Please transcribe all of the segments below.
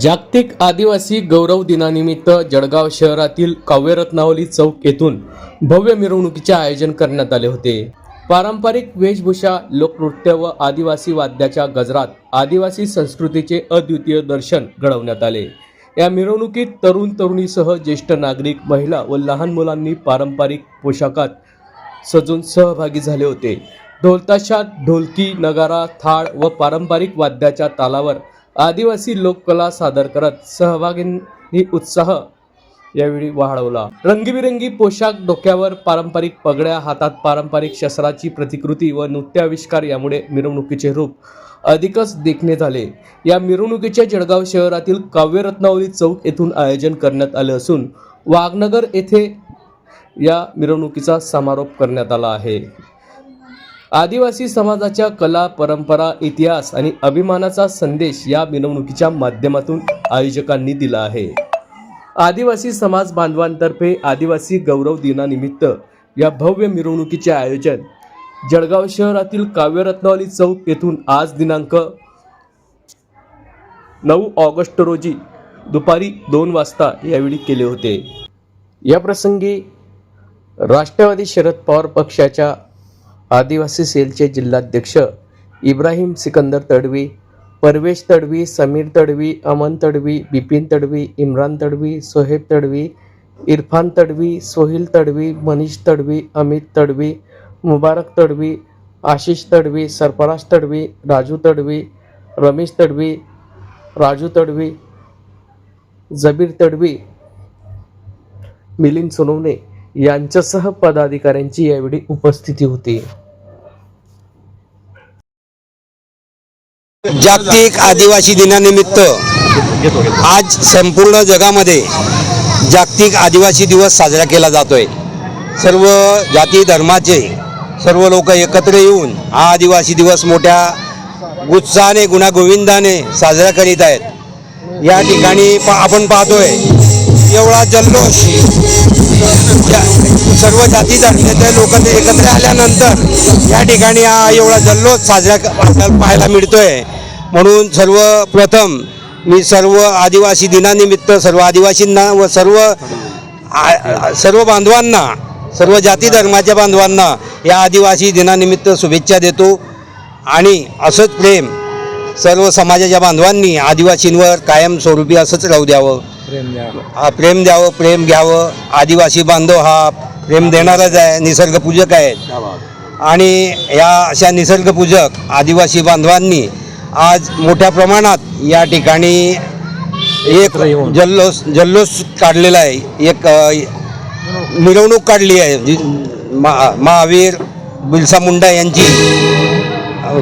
जागतिक आदिवासी गौरव दिनानिमित्त जळगाव शहरातील काव्यरत्नावली चौक येथून भव्य मिरवणुकीचे आयोजन करण्यात आले होते. पारंपरिक वेशभूषा लोकनृत्य व आदिवासी वाद्याच्या गजरात आदिवासी संस्कृतीचे अद्वितीय दर्शन घडवण्यात आले. या मिरवणुकीत तरुण तरुणीसह ज्येष्ठ नागरिक महिला व लहान मुलांनी पारंपरिक पोशाखात सजून सहभागी झाले होते. ढोलताशात ढोलकी नगारा थाळ व पारंपरिक वाद्याच्या तालावर आदिवासी लोककला सादर करत सहभागींनी उत्साह यावेळी वाढवला. रंगीबिरंगी पोशाख डोक्यावर पारंपरिक पगड्या हातात पारंपरिक शस्त्राची प्रतिकृती व नृत्याविष्कार यामुळे मिरवणुकीचे रूप अधिकच देखणे झाले. या मिरवणुकीचे जळगाव शहरातील काव्यरत्नावली चौक येथून आयोजन करण्यात आले असून वाघनगर येथे या मिरवणुकीचा समारोप करण्यात आला आहे. आदिवासी समाजाच्या कला परंपरा इतिहास आणि अभिमानाचा संदेश या मिरवणुकीच्या माध्यमातून आयोजकांनी दिला आहे. आदिवासी समाज बांधवांतर्फे आदिवासी गौरव दिनानिमित्त या भव्य मिरवणुकीचे आयोजन जळगाव शहरातील काव्यरत्नावली चौक येथून आज दिनांक नऊ ऑगस्ट रोजी दुपारी दोन वाजता यावेळी केले होते. या प्रसंगी राष्ट्रवादी शरद पवार पक्षाच्या आदिवासी सेलचे जिल्हाध्यक्ष इब्राहिम सिकंदर तडवी परवेश तडवी समीर तडवी अमन तडवी बिपिन तडवी इम्रान तडवी सोहेब तडवी इरफान तडवी सोहिल तडवी मनीष तडवी अमित तडवी मुबारक तडवी आशिष तडवी सरफराज तडवी राजू तडवी रमेश तडवी राजू तडवी जबीर तडवी मिलिंद सोनवणे यांच्यासह पदाधिकाऱ्यांची यावेळी उपस्थिती होती. जागतिक आदिवासी दिनानिमित्त आज संपूर्ण जगामध्ये जागतिक आदिवासी दिवस साजरा केला जातोय. सर्व जाती धर्माचे सर्व लोक एकत्र येऊन हा आदिवासी दिवस मोठ्या उत्साहाने गुणागोविंदाने साजरा करीत आहेत. या ठिकाणी पा आपण पाहतोय एवढा जल्लोष सर्व जाती धर्माचे लोक एकत्र आल्यानंतर या ठिकाणी हा एवढा जल्लोष साजरा आपल्याला पाहायला मिळतोय. म्हणून सर्वप्रथम मी सर्व आदिवासी दिनानिमित्त सर्व आदिवासींना व सर्व आ- सर्व बांधवांना सर्व जाती धर्माच्या बांधवांना या आदिवासी दिनानिमित्त शुभेच्छा देतो. आणि असंच प्रेम सर्व समाजाच्या बांधवांनी आदिवासींवर कायमस्वरूपी असंच राहू द्यावं. हा प्रेम द्यावं प्रेम घ्यावं. आदिवासी बांधव हा प्रेम देणारच आहे निसर्गपूजक आहेत. आणि या अशा निसर्गपूजक आदिवासी बांधवांनी आज मोठ्या प्रमाणात या ठिकाणी एक जल्लोष जल्लोष काढलेला आहे. एक मिरवणूक काढली आहे. महावीर बिरसा मुंडा यांची.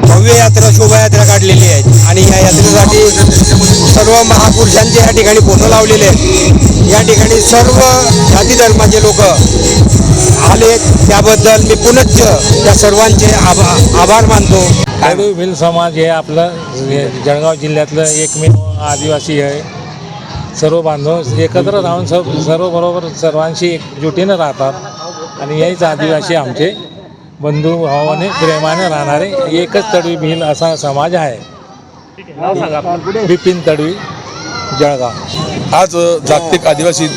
भव्य यात्रा शोभायात्रा काढलेली आहे. आणि या यात्रेसाठी सर्व महापुरुषांचे या ठिकाणी फोटो लावलेले आहेत. या ठिकाणी सर्व जाती धर्माचे लोक आले त्याबद्दल मी पुनश्च त्या सर्वांचे आभा आभार मानतो. कडू भिल समाज हे आपलं जळगाव जिल्ह्यातलं एकमेव आदिवासी आहे सर्व बांधव एकत्र राहून सर्व सर्व बरोबर सर्वांशी एकजुटीनं राहतात. आणि हेच आदिवासी आमचे बंधू भावाने प्रेमाने राहणारे एकच तडवी भिल असा समाज आहे. बिपिन तडवी जळगाव. आज जागतिक आदिवासी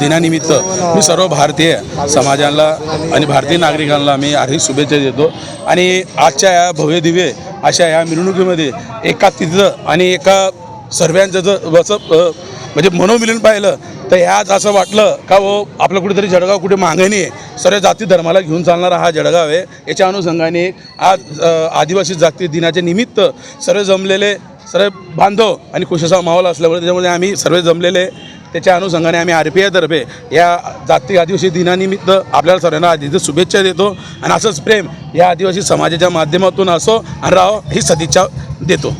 दिनानिमित्त मी सर्व भारतीय समाजाला आणि भारतीय नागरिकांना मी हार्दिक शुभेच्छा देतो. आणि आजच्या या भव्य दिव्य अशा या मिरवणुकीमध्ये एका तिथं आणि एका सर्वांचं अ, म्हणजे मनोमिलन पाहिलं तर ह्याच असं वाटलं का वो आपलं कुठेतरी जळगाव कुठे मागणी आहे. सर्व जाती धर्माला घेऊन चालणारा हा जळगाव आहे. याच्या अनुषंगाने आज आदिवासी जागतिक दिनाच्या निमित्त सर्व जमलेले सर्व बांधव आणि खुशसा माहोल असल्यामुळे त्याच्यामध्ये आम्ही सर्व जमलेले त्याच्या अनुषंगाने आम्ही आर पी आयतर्फे या जागतिक आदिवासी दिनानिमित्त आपल्याला सर्वांना आधीच शुभेच्छा देतो आणि असंच प्रेम या आदिवासी समाजाच्या माध्यमातून असो आणि राहो ही सदिच्छा देतो.